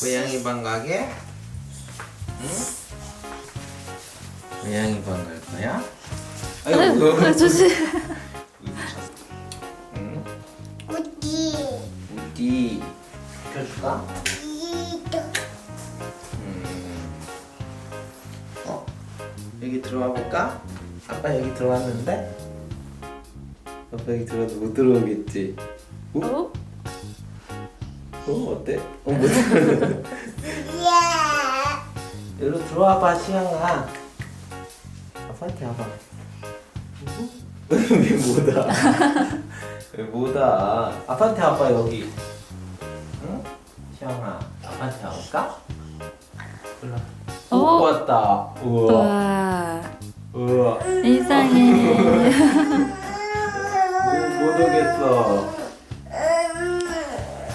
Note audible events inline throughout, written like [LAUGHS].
고양이 방 가게? 응? 고양이 방 갈 거야? 아이고 아, 조심. 응? 어디? 우디 펴줄까? 이도 음. 어? 여기 들어와 볼까? 아빠 여기 들어왔는데? 아빠 여기 들어와도 못 들어오겠지? 어? 어? 어 어때? 어, 못 들어. 야. 여기로 들어와봐 시영아 아빠한테 와봐 [LAUGHS] 왜 못와 왜 못와 아빠한테 와봐 여기 응? 시영아 아빠한테 와볼까? 일로 어? 오 왔다 우와 우와. 우와 이상해. [LAUGHS] 못 오겠어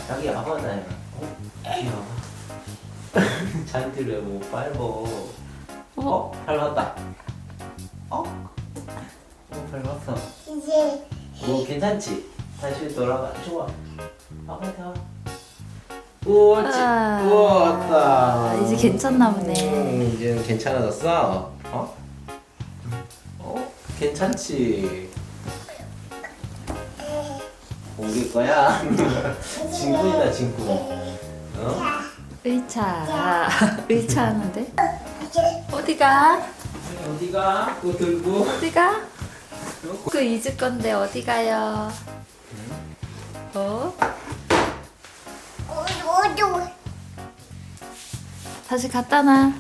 자기 아빠다 어? 귀여워 [LAUGHS] 잔디를 못 밟어 어? 밟았다 어? 어 밟았어 이제 오 괜찮지? 다시 돌아가 좋아 아빠한테 와 우와 아, 우와 왔다 이제 괜찮나 보네. 음, 이제는 괜찮아졌어 어? 어? 괜찮지? 옮길 거야? [LAUGHS] 친구이다 친구 어? 의차. [LAUGHS] 의차 하는데? 어디가? 어디가? 그거 들고 어디가? 그 잊을 건데 어디 가요? 어? 어디 어디 다시 갖다 놔.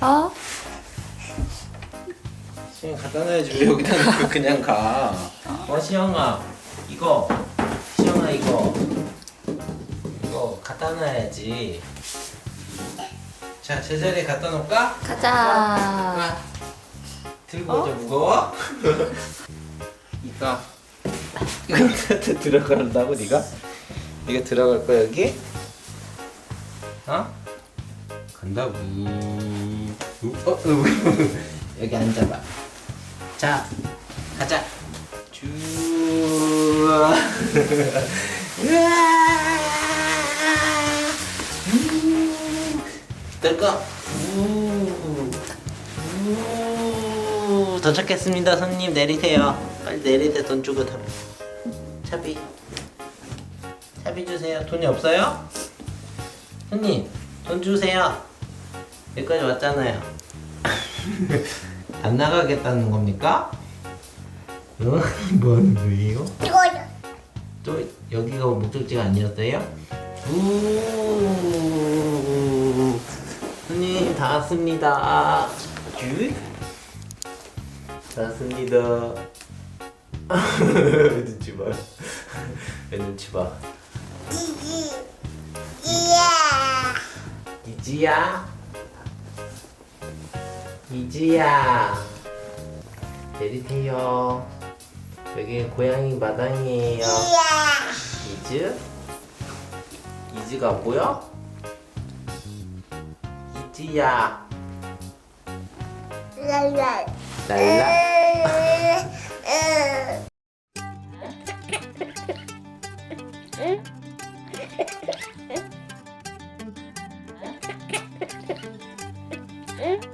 어? 시영 갖다 놔야지 왜 여기다 놓고 그냥 가? 어 시영아 이거 시영아 이거 이거 갖다 놔야지. 자 제자리에 갖다 놓을까? 가자. 들고 오자 무거워? 이거 이거 들어간다고 네가? 이거 들어갈 거야 여기? 어? 간다고. 어, 어, 여기 앉아봐. 자, 가자. 쭉. 음. 뜰까? 우. 우. 도착했습니다. 손님 내리세요. 빨리 내리세요. 돈 주고 타. 차비. 차비 주세요. 돈이 없어요? 손님, 돈 주세요. 여기까지 왔잖아요. [LAUGHS] 안 나가겠다는 겁니까? 어? 뭐 하는 거예요? 또 여기가 목적지가 아니었어요? 우 손님 다 왔습니다. 쭉. 다 왔습니다. [LAUGHS] 눈치 봐. 왜 눈치 봐. 이지 이야 이지야. 이지야. 내리세요. 여기 고양이 마당이에요. 이즈? 이즈가 안 보여? 이즈야. 랄라. 랄라?